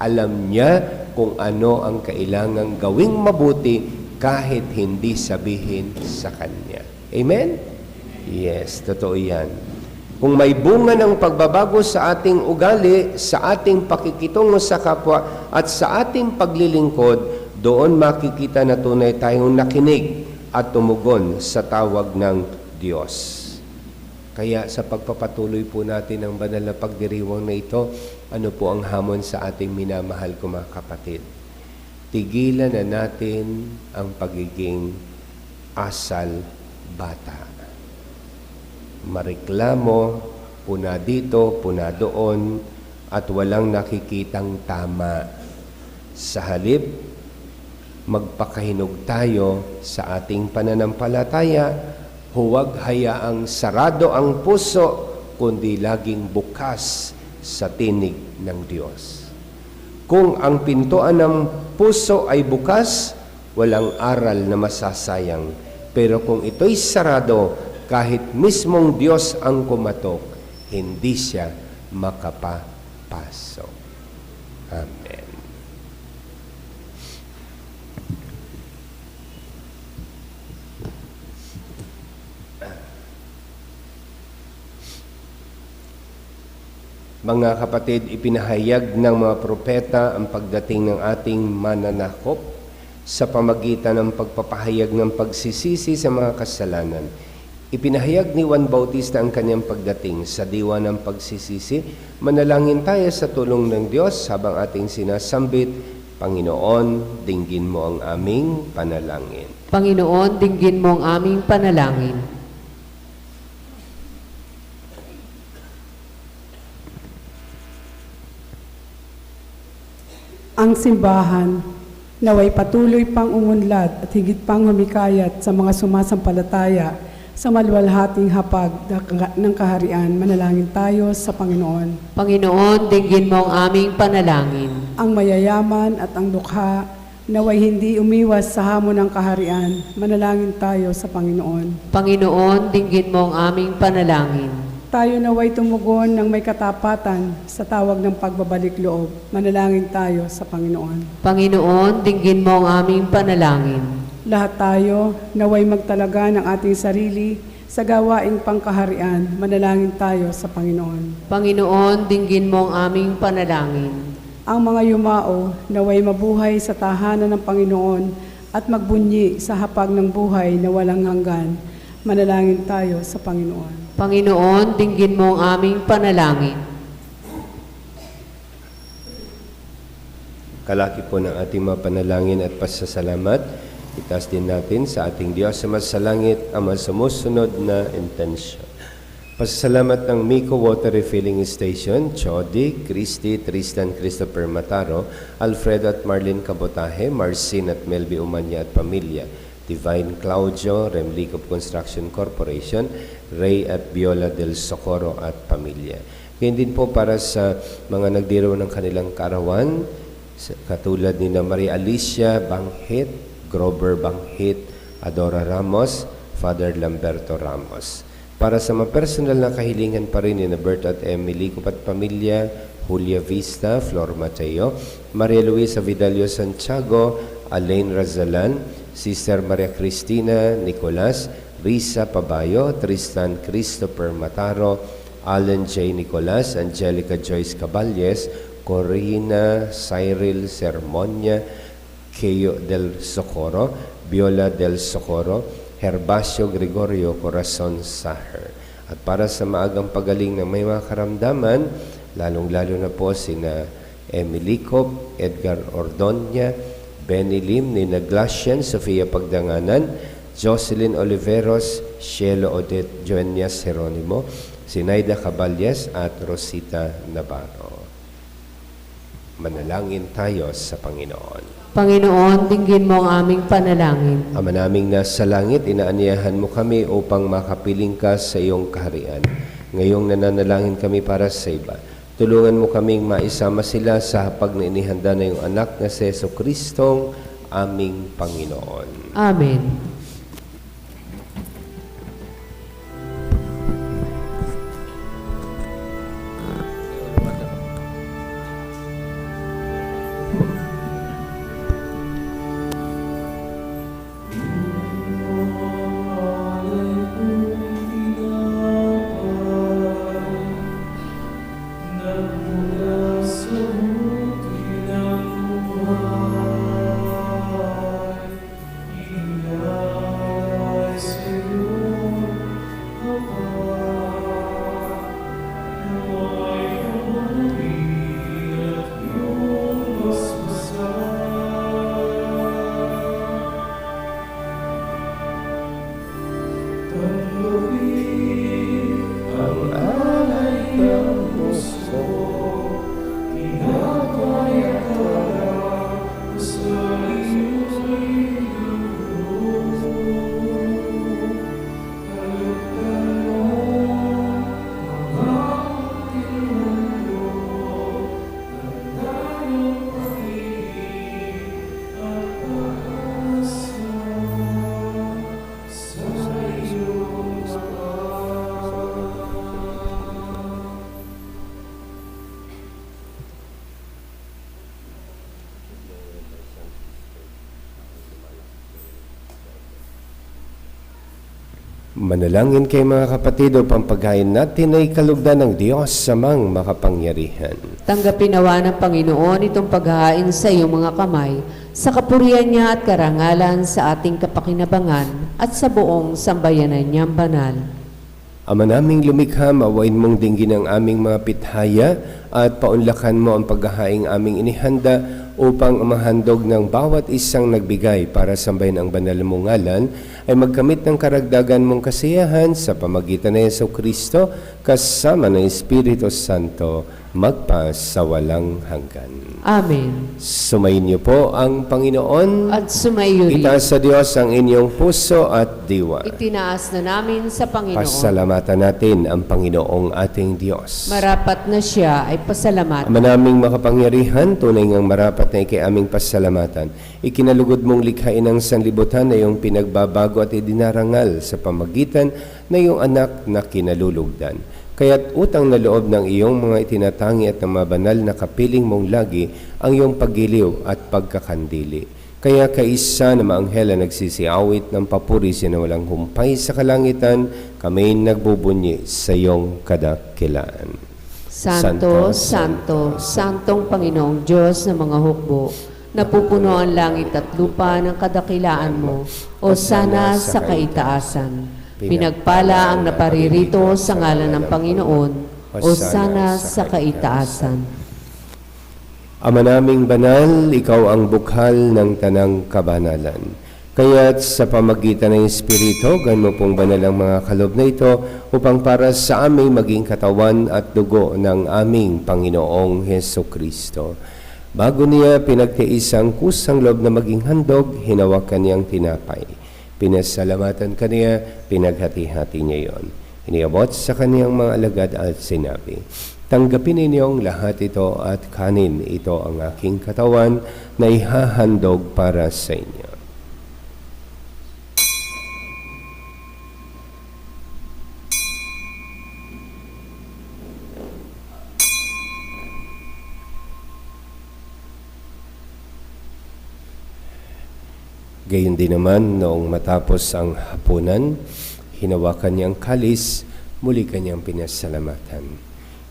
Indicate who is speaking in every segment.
Speaker 1: Alam niya kung ano ang kailangang gawing mabuti kahit hindi sabihin sa Kanya. Amen? Yes, totoo yan. Kung may bunga ng pagbabago sa ating ugali, sa ating pakikitungo sa kapwa, at sa ating paglilingkod, doon makikita na tunay tayong nakinig at tumugon sa tawag ng Diyos. Kaya sa pagpapatuloy po natin ng banal na pagdiriwang na ito, ano po ang hamon sa ating minamahal ko mga kapatid? Tigilan na natin ang pagiging asal bata mareklamo, puna dito, puna doon, at walang nakikitang tama. Sa halip, magpakahinog tayo sa ating pananampalataya, huwag hayaang sarado ang puso, kundi laging bukas sa tinig ng Diyos. Kung ang pintuan ng puso ay bukas, walang aral na masasayang. Pero kung ito'y sarado, kahit mismong Diyos ang kumatok, hindi siya makapapasok. Amen. Mga kapatid, ipinahayag ng mga propeta ang pagdating ng ating mananakop sa pamagitan ng pagpapahayag ng pagsisisi sa mga kasalanan. Ipinahayag ni Juan Bautista ang kanyang pagdating sa diwa ng pagsisisi. Manalangin tayo sa tulong ng Diyos habang ating sinasambit, Panginoon, dinggin mo ang aming panalangin.
Speaker 2: Panginoon, dinggin mo ang aming panalangin.
Speaker 3: Ang simbahan naway patuloy pang umunlad at higit pang humikayat sa mga sumasampalataya sa maluwalhating hapag ng kaharian. Manalangin tayo sa Panginoon.
Speaker 2: Panginoon, dinggin mo ang aming panalangin.
Speaker 3: Ang mayayaman at ang dukha naway hindi umiwas sa hamon ng kaharian. Manalangin tayo sa Panginoon.
Speaker 2: Panginoon, dinggin mo ang aming panalangin.
Speaker 3: Tayo naway tumugon ng may katapatan sa tawag ng pagbabalik loob. Manalangin tayo sa Panginoon.
Speaker 2: Panginoon, dinggin mo ang aming panalangin.
Speaker 3: Lahat tayo naway magtalaga ng ating sarili sa gawaing pangkaharian. Manalangin tayo sa Panginoon.
Speaker 2: Panginoon, dinggin mo ang aming panalangin.
Speaker 3: Ang mga yumao naway mabuhay sa tahanan ng Panginoon at magbunyi sa hapag ng buhay na walang hanggan. Manalangin tayo sa Panginoon.
Speaker 2: Panginoon, dinggin mo ang aming panalangin.
Speaker 1: Kalaki po ng ating mga panalangin at pasasalamat. Itaas din natin sa ating Diyos sa masalangit ang masumusunod na intensyon. Pasasalamat ng Miko Water Refilling Station, Chody, Christy, Tristan Christopher Mataro, Alfredo at Marlene Cabotaje, Marcin at Melby Umanya at pamilya, Divine Claudio, Remlicop Construction Corporation, Ray at Viola del Socorro at pamilya. Ganyan din po para sa mga nagdiro ng kanilang karawan, katulad ni na Maria Alicia Banghit, Grover Banghit, Adora Ramos, Father Lamberto Ramos. Para sa mga personal na kahilingan pa rin ni Bert at Emily, kupat pamilya, Julia Vista, Flor Mateo, Maria Luisa Vidalio Santiago, Alain Razalan, Sister Maria Cristina Nicolas, Risa Pabayo, Tristan Christopher Mataro, Alan J. Nicolas, Angelica Joyce Caballes, Corina Cyril Sermonia, Keo del Socorro, Viola del Socorro, Herbacio Gregorio Corazon Saher. At para sa maagang pagaling ng may mga karamdaman, lalong-lalo na po sina Emily Cop, Edgar Ordonia, Benny Lim, Nina Glacian, Sofia Pagdanganan, Jocelyn Oliveros, Cielo Odette Joenias Jeronimo, Sinaida Caballes at Rosita Navarro. Manalangin tayo sa Panginoon.
Speaker 2: Panginoon, dinggin mo ang aming panalangin.
Speaker 1: Ama naming nasa langit, inaanyahan mo kami upang makapiling ka sa iyong kaharian. Ngayong nananalangin kami para sa iba. Tulungan mo kaming maisama sila sa hapag na inihanda na iyong anak na si Yeso Kristong aming Panginoon.
Speaker 2: Amen.
Speaker 1: Manalangin kay mga kapatid upang paghain natin ay kalugdan ng Diyos sa mang makapangyarihan.
Speaker 2: Tanggapin nawa ng Panginoon itong paghahain sa iyong mga kamay, sa kapurihan niya at karangalan sa ating kapakinabangan at sa buong sambayanan niyang banal.
Speaker 1: Ama naming lumikha, mawain mong dinggin ang aming mga pithaya at paunlakan mo ang paghahaing aming inihanda upang mahandog ng bawat isang nagbigay para sambahin ang banal mong ngalan ay magkamit ng karagdagan mong kasiyahan sa pamagitan ng Yeso Kristo kasama ng Espiritu Santo magpa sa walang hanggan.
Speaker 2: Amen.
Speaker 1: Sumayin niyo po ang Panginoon.
Speaker 2: At sumayo rin.
Speaker 1: Itaas sa Diyos ang inyong puso at diwa.
Speaker 2: Itinaas na namin sa Panginoon.
Speaker 1: Pasalamatan natin ang Panginoong ating Diyos.
Speaker 2: Marapat na siya ay pasalamat.
Speaker 1: Ama naming makapangyarihan, tunay ngang marapat na ikay aming pasalamatan. Ikinalugod mong likhain ang sanlibutan na iyong pinagbabago at idinarangal sa pamagitan na iyong anak na kinalulugdan. Kaya't utang na loob ng iyong mga itinatangi at ng mga banal na kapiling mong lagi ang iyong pagiliw at pagkakandili. Kaya kaisa na maanghel ang nagsisiawit ng papuri na walang humpay sa kalangitan, kami nagbubunyi sa iyong kadakilaan.
Speaker 2: Santo, Santo, Santong Panginoong Diyos ng mga hukbo, napupuno ang langit at lupa ng kadakilaan mo, o sana sa kaitaasan. Pinagpala ang naparirito sa ngalan ng Panginoon, o sana sa kaitaasan.
Speaker 1: Ama naming banal, ikaw ang bukhal ng tanang kabanalan. Kaya't sa pamagitan ng Espiritu, gan mo pong banal ang mga kalob na ito upang para sa aming maging katawan at dugo ng aming Panginoong Heso Kristo. Bago niya pinagtiis ang kusang loob na maging handog, hinawakan niyang tinapay. Pinasalamatan kaniya, pinaghati-hati niya yon. Iniabot sa kaniyang mga alagad at sinabi, Tanggapin ninyong lahat ito at kanin ito ang aking katawan na ihahandog para sa inyo. Gayun din naman, noong matapos ang hapunan, hinawakan niya ang kalis, muli kanyang pinasalamatan.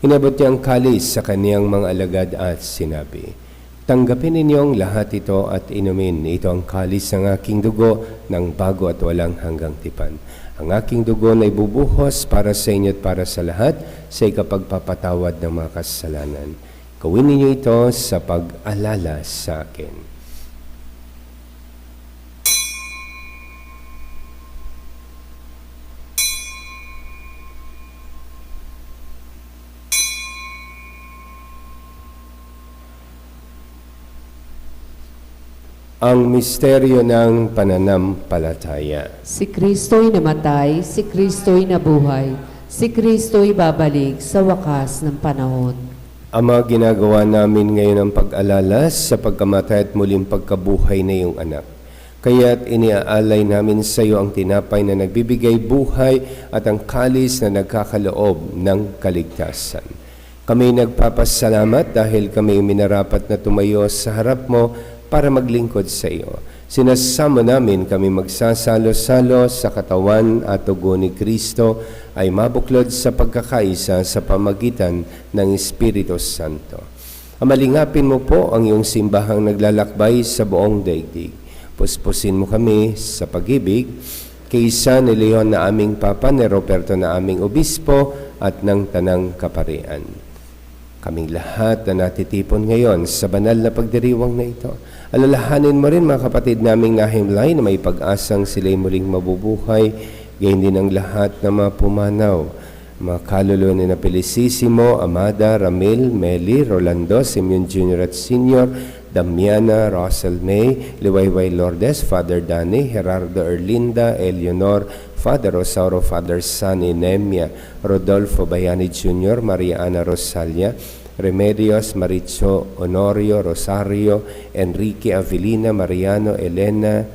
Speaker 1: Inabot niya ang kalis sa kaniyang mga alagad at sinabi, Tanggapin ninyong lahat ito at inumin. Ito ang kalis ng aking dugo ng bago at walang hanggang tipan. Ang aking dugo na ibubuhos para sa inyo at para sa lahat sa ikapagpapatawad ng mga kasalanan. Gawin ninyo ito sa pag-alala sa akin. Ang misteryo ng pananampalataya.
Speaker 2: Si Kristo'y namatay, si Kristo'y nabuhay, si Kristo'y babalik sa wakas ng panahon.
Speaker 1: Ama, ginagawa namin ngayon ang pag-alala sa pagkamatay at muling pagkabuhay na iyong anak. Kaya't iniaalay namin sa iyo ang tinapay na nagbibigay buhay at ang kalis na nagkakaloob ng kaligtasan. Kami nagpapasalamat dahil kami minarapat na tumayo sa harap mo para maglingkod sa iyo. Sinasama namin kami magsasalo-salo sa katawan at tugo ni Kristo ay mabuklod sa pagkakaisa sa pamagitan ng Espiritu Santo. Amalingapin mo po ang iyong simbahang naglalakbay sa buong daigdig. Puspusin mo kami sa pag-ibig, kaysa ni Leon na aming Papa, ni Roberto na aming Obispo, at ng Tanang Kaparian. Kaming lahat na natitipon ngayon sa banal na pagdiriwang na ito. Alalahanin mo rin mga kapatid naming nahimlay na may pag-asang sila'y muling mabubuhay, gayon din ang lahat na mga pumanaw. Mga kaluluwa ni na Felicissimo, Amada, Ramil, Meli, Rolando, Simeon Jr. at Senior, Damiana, Russell May, Liwayway Lourdes, Father Danny, Gerardo Erlinda, Eleonor, Father Rosauro, Father Sunny Nemia, Rodolfo Bayani Jr., Maria Ana Rosalia, Remedios, Maricho, Honorio, Rosario, Enrique Avilina, Mariano, Elena,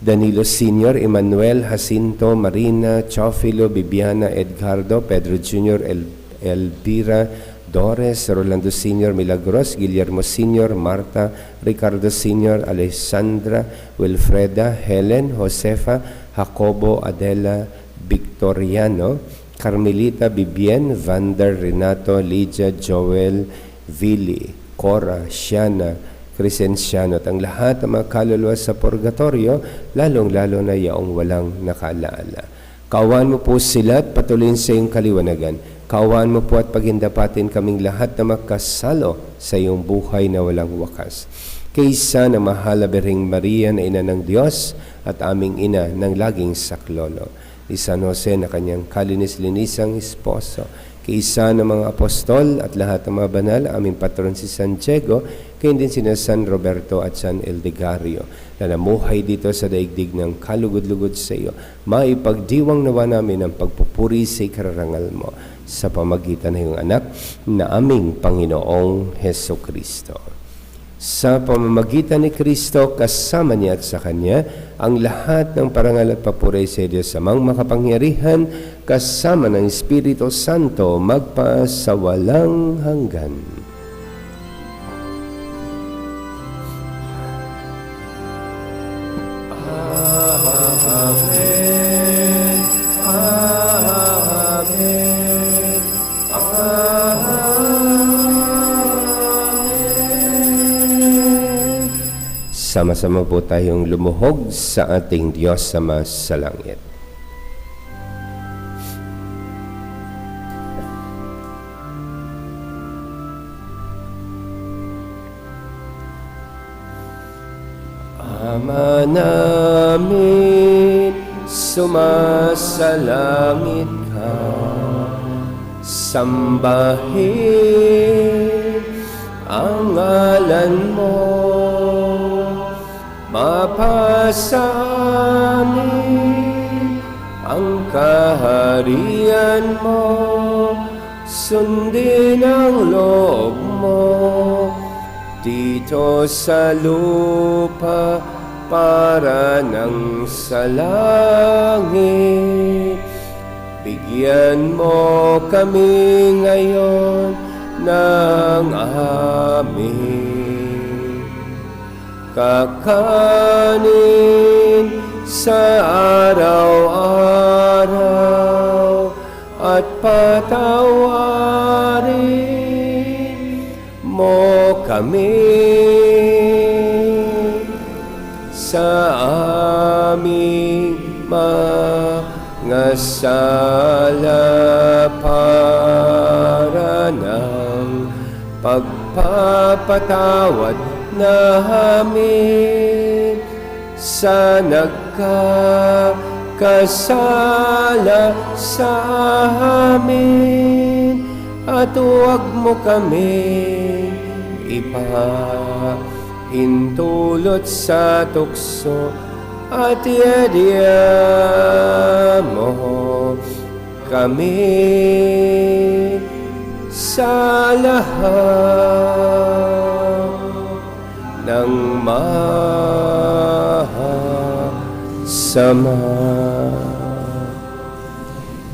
Speaker 1: Danilo Sr., Emmanuel, Jacinto, Marina, Chofilo, Bibiana, Edgardo, Pedro Jr., El Elvira, Dores, Rolando Sr., Milagros, Guillermo Sr., Marta, Ricardo Sr., Alessandra, Wilfreda, Helen, Josefa, Jacobo, Adela, Victoriano, Carmelita Bibien, Vander Renato, Lydia Joel, Vili, Cora, Shiana, Crescenciano at ang lahat ng mga kaluluwa sa purgatorio, lalong-lalo na yaong walang nakalaala. Kawan mo po sila at patuloyin sa iyong kaliwanagan. Kawan mo po at pagindapatin kaming lahat na makasalo sa iyong buhay na walang wakas. Kaysa na mahal na Birhing Maria na ina ng Diyos at aming ina ng laging saklolo. Ni San Jose na kanyang kalinis-linisang esposo. Kaysa ng mga apostol at lahat ng mga banal, aming patron si San Diego, kayo din sina San Roberto at San Eldegario na namuhay dito sa daigdig ng kalugod-lugod sa iyo. Maipagdiwang nawa namin ang pagpupuri sa ikararangal mo sa pamagitan ng iyong anak na aming Panginoong Heso Kristo. Sa pamamagitan ni Kristo, kasama niya at sa Kanya, ang lahat ng parangal at papuri sa Diyos sa mga makapangyarihan, kasama ng Espiritu Santo, magpa sa walang hanggan. Sama-sama po tayong lumuhog sa ating Diyos sama sa langit. Ama namin, sumasalangit ka, sambahin ang ngalan mo, mapasa amin ang kaharian mo, sundin ang loob mo, dito sa lupa para ng sa langit. Bigyan mo kami ngayon ng amin. Kakanin sa araw-araw at patawarin mo kami sa aming mga sala para ng pagpapatawad namin sa nagkakasala sa amin. At huwag mo kami ipahintulot sa tukso at iadya mo kami sa lahat ng masama.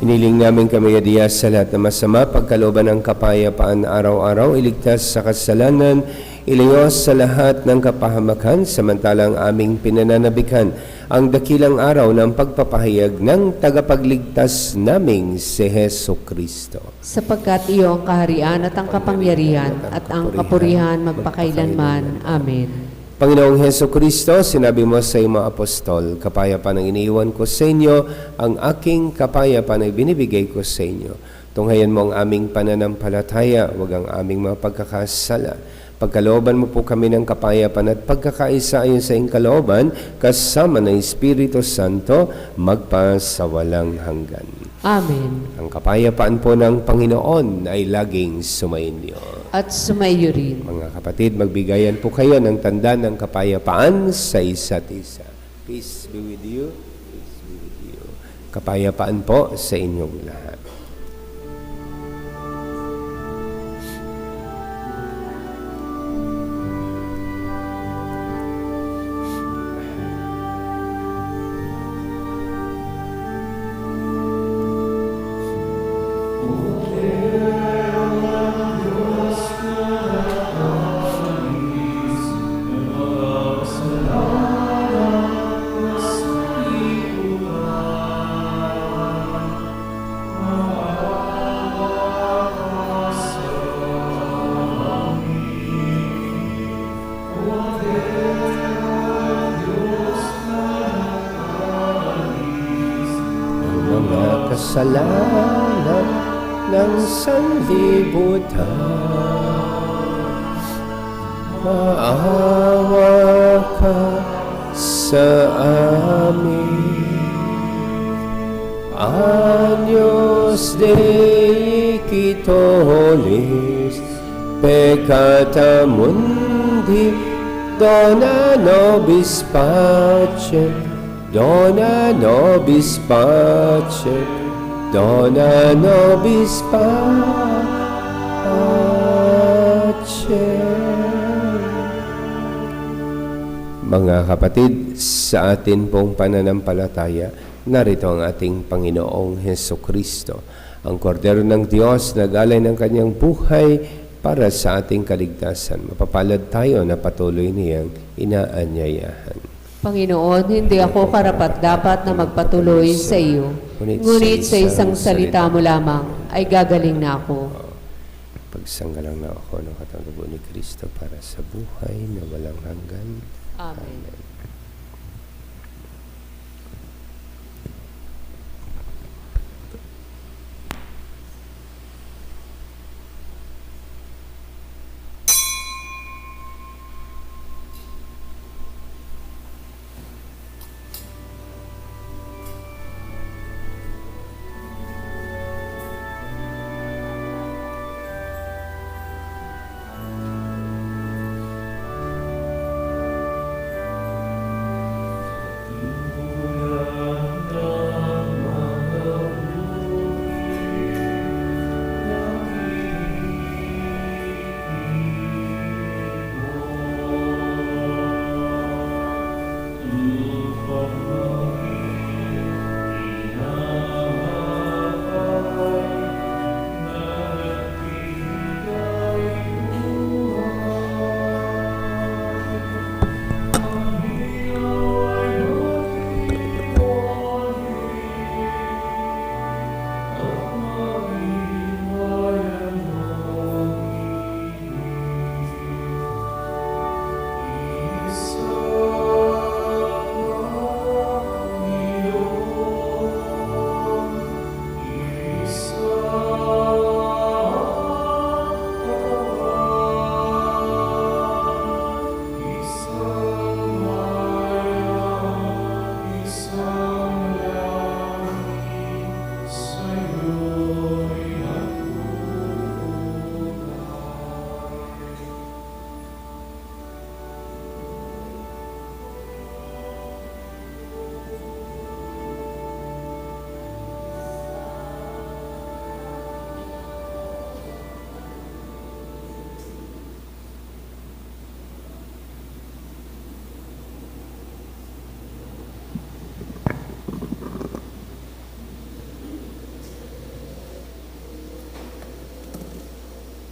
Speaker 1: Iniling namin kami adiya sa lahat ng masama, pagkalooban ng kapayapaan araw-araw, iligtas sa kasalanan, ilingos sa lahat ng kapahamakan, samantalang aming pinananabikan ang dakilang araw ng pagpapahayag ng tagapagligtas naming si Heso Kristo.
Speaker 2: Sapagkat iyo ang kaharian at ang kapangyarihan at ang kapurihan magpakailanman. Amen.
Speaker 1: Panginoong Heso Kristo, sinabi mo sa iyong mga apostol, kapayapaan ang iniiwan ko sa inyo, ang aking kapayapaan ay binibigay ko sa inyo. Tunghayan mo ang aming pananampalataya, wag ang aming mga pagkakasala. Pagkalooban mo po kami ng kapayapaan at pagkakaisa ayon sa iyong kalooban, kasama ng Espiritu Santo, magpa sa walang hanggan.
Speaker 2: Amen.
Speaker 1: Ang kapayapaan po ng Panginoon ay laging sumainyo.
Speaker 2: At sumayo rin.
Speaker 1: Mga kapatid, magbigayan po kayo ng tanda ng kapayapaan sa isa't isa. Peace be with you. Peace be with you. Kapayapaan po sa inyong lahat. Kasalanan ng sanlibutan. Maawa ka sa amin. Agnus Dei quitolis, peccata mundi, dona nobis pace, dona nobis pace, dona nobis pace. Mga kapatid, sa atin pong pananampalataya, narito ang ating Panginoong Heso Kristo, ang kordero ng Diyos na galay ng kanyang buhay para sa ating kaligtasan. Mapapalad tayo na patuloy niyang inaanyayahan.
Speaker 4: Panginoon, hindi ako karapat dapat na magpatuloy sa iyo. Ngunit sa isang salita mo lamang ay gagaling na ako.
Speaker 1: Pagsanggalang na ako ng katandugo ni Kristo para sa buhay na walang hanggan.
Speaker 4: Amen.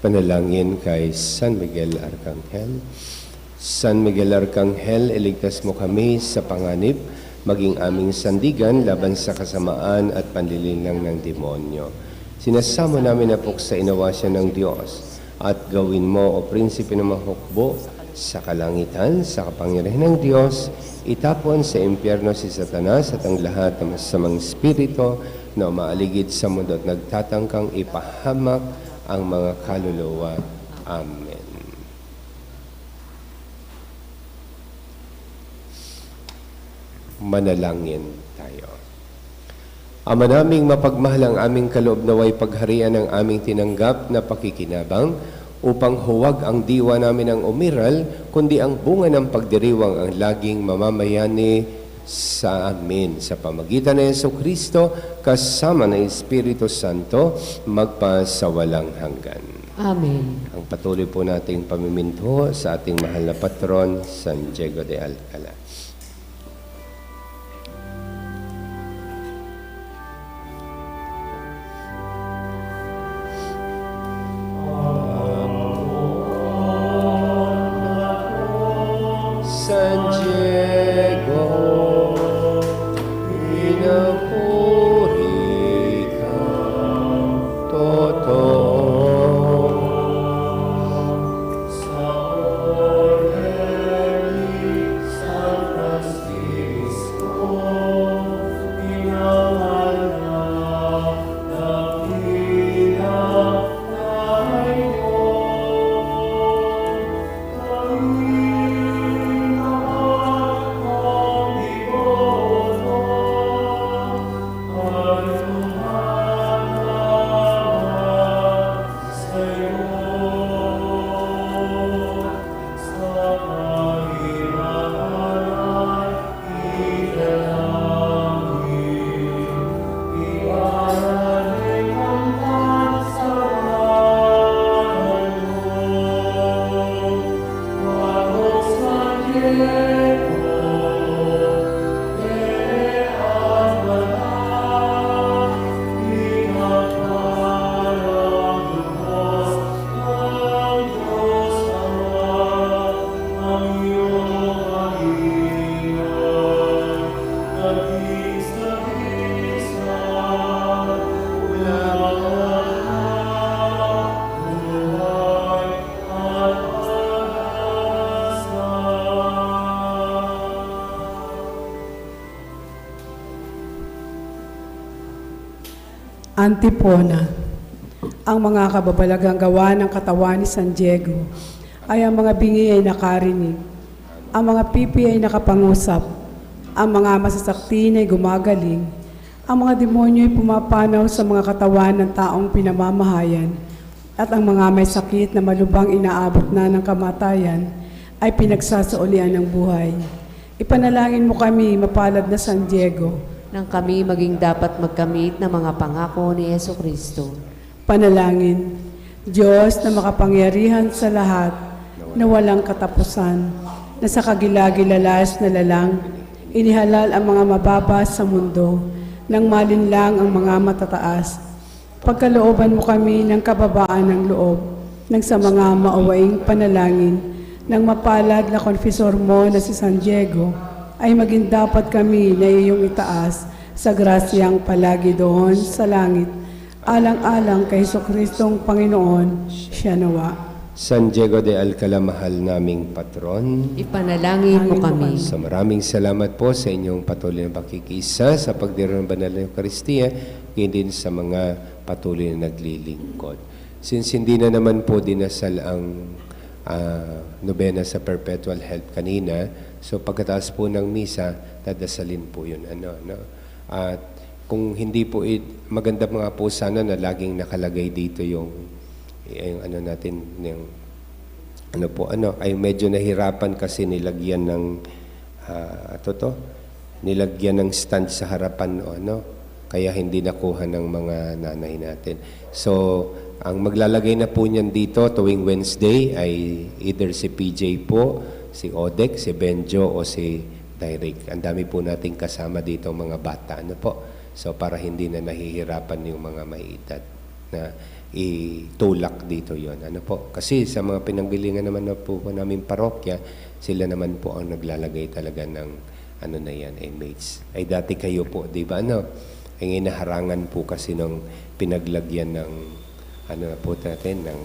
Speaker 1: Panalangin kay San Miguel Arcangel. San Miguel Arcangel, iligtas mo kami sa panganib, maging aming sandigan laban sa kasamaan at panlilinlang ng demonyo. Sinasamo namin na po sa inawasya ng Diyos at gawin mo o prinsipe ng mahukbo sa kalangitan, sa kapangyarihan ng Diyos, itapon sa impyerno si Satanas at ang lahat ng masamang spirito na umaaligid sa mundo at nagtatangkang ipahamak ang mga kaluluwa. Amen. Manalangin tayo. Ama naming mapagmahal ang aming kaloob naway pagharian ng aming tinanggap na pakikinabang upang huwag ang diwa namin ang umiral, kundi ang bunga ng pagdiriwang ang laging mamamayani sa amin. Sa pamagitan ng Yeso Kristo, kasama ng Espiritu Santo, magpa sa walang hanggan.
Speaker 4: Amen.
Speaker 1: Ang patuloy po nating pamiminto sa ating mahal na patron, San Diego de Alcala.
Speaker 3: Antipona. Ang mga kababalagang gawa ng katawan ni San Diego ay ang mga bingi ay nakarinig, ang mga pipi ay nakapangusap, ang mga masasakti ay gumagaling, ang mga demonyo ay pumapanaw sa mga katawan ng taong pinamamahayan, at ang mga may sakit na malubang inaabot na ng kamatayan ay pinagsasaulian ng buhay. Ipanalangin mo kami, mapalad na San Diego,
Speaker 2: Nang kami maging dapat magkamit ng mga pangako ni Yeso Kristo.
Speaker 3: Panalangin, Diyos na makapangyarihan sa lahat, na walang katapusan, na sa kagilagilalas na lalang, inihalal ang mga mababa sa mundo, nang malinlang ang mga matataas. Pagkalooban mo kami ng kababaan ng loob, nang sa mga mauwaing panalangin, nang mapalad na konfesor mo na si San Diego, ay maging dapat kami na iyong itaas sa grasyang palagi doon sa langit alang-alang kay Kristong Panginoon, siya nawa.
Speaker 1: San Diego de Alcala, mahal naming patron.
Speaker 2: Ipanalangin mo kami.
Speaker 1: So maraming salamat po sa inyong patuloy na pakikisa sa pagdiro ng banal na Eucharistia, din sa mga patuloy na naglilingkod. Since hindi na naman po dinasal ang ah, nobena sa perpetual help kanina, so pagkatapos po ng misa, dadasalin po yun. Ano, no? At kung hindi po, it, maganda mga po sana na laging nakalagay dito yung, yung ano natin, yung ano po, ano, ay medyo nahirapan kasi nilagyan ng, ato to, nilagyan ng stand sa harapan o ano, kaya hindi nakuha ng mga nanay natin. So, ang maglalagay na po niyan dito tuwing Wednesday ay either si PJ po, si Odek, si Benjo o si Direk. Ang dami po nating kasama dito mga bata. Ano po? So, para hindi na nahihirapan yung mga maitat na itulak dito yon. Ano po? Kasi sa mga pinanggilingan naman na po namin parokya sila naman po ang naglalagay talaga ng ano na yan mates. Ay dati kayo po di ba? Ano? Ay inaharangan po kasi nung pinaglagyan ng ano na po natin ng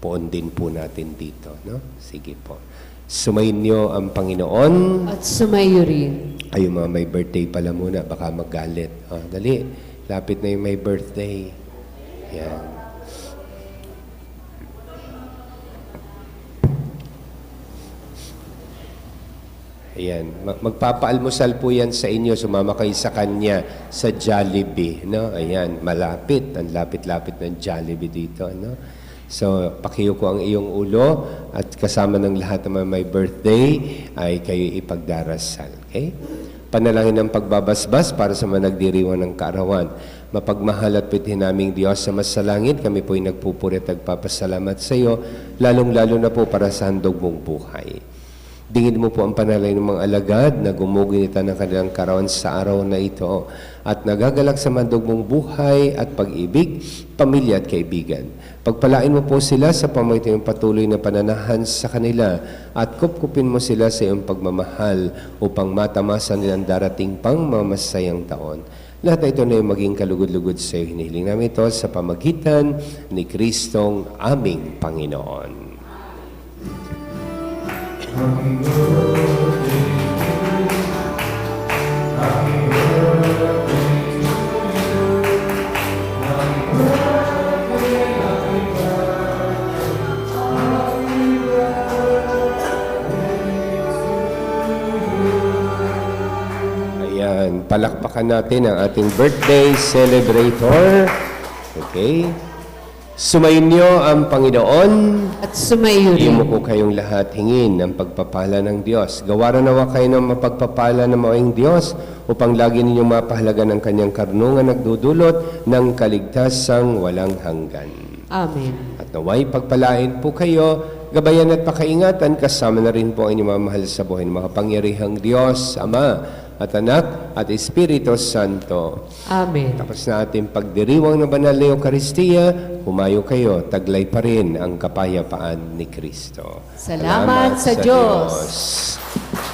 Speaker 1: poon din po natin dito no? Sige po sumayin niyo ang Panginoon
Speaker 2: At sumayo rin.
Speaker 1: ay yung mga may birthday pala muna, baka magalit. Oh, dali, lapit na yung may birthday. Yan. Ayan. Mag- Magpapaalmusal po yan sa inyo. Sumama kayo sa kanya sa Jollibee. No? Ayan. Malapit. Ang lapit-lapit ng Jollibee dito. No? So, pakiyo ko ang iyong ulo at kasama ng lahat mga may birthday ay kayo ipagdarasal. Okay? Panalangin ng pagbabasbas para sa mga nagdiriwang ng kaarawan. Mapagmahal at pithin naming Diyos sa masalangit, kami po'y nagpupuri at nagpapasalamat sa iyo, lalong-lalo na po para sa handog mong buhay. Dingin mo po ang panalay ng mga alagad na gumugunita ng kanilang karawan sa araw na ito at nagagalak sa mandog mong buhay at pag-ibig, pamilya at kaibigan. Pagpalain mo po sila sa pamagitan ng patuloy na pananahan sa kanila at kupkupin mo sila sa iyong pagmamahal upang matamasan nilang darating pang mamasayang taon. Lahat na ito na yung maging kalugod-lugod sa iyo. Hinihiling namin ito sa pamagitan ni Kristong aming Panginoon. Palakpakan natin ang ating birthday celebrator. Okay. Sumayin niyo ang Panginoon.
Speaker 2: At sumayo rin.
Speaker 1: po kayong lahat hingin ng pagpapala ng Diyos. Gawaran nawa kayo ng mapagpapala ng maing Diyos upang lagi ninyong mapahalaga ng kanyang karunungan nagdudulot ng kaligtasang walang hanggan.
Speaker 2: Amen.
Speaker 1: At naway pagpalain po kayo, gabayan at pakaingatan, kasama na rin po ang inyong mamahal sa buhay ng makapangyarihang Diyos, Ama, at Anak, at Espiritu Santo.
Speaker 2: Amen.
Speaker 1: Tapos na ating pagdiriwang ng banal na Eucharistia, humayo kayo, taglay pa rin ang kapayapaan ni Kristo.
Speaker 2: Salamat sa Diyos.
Speaker 1: Diyos.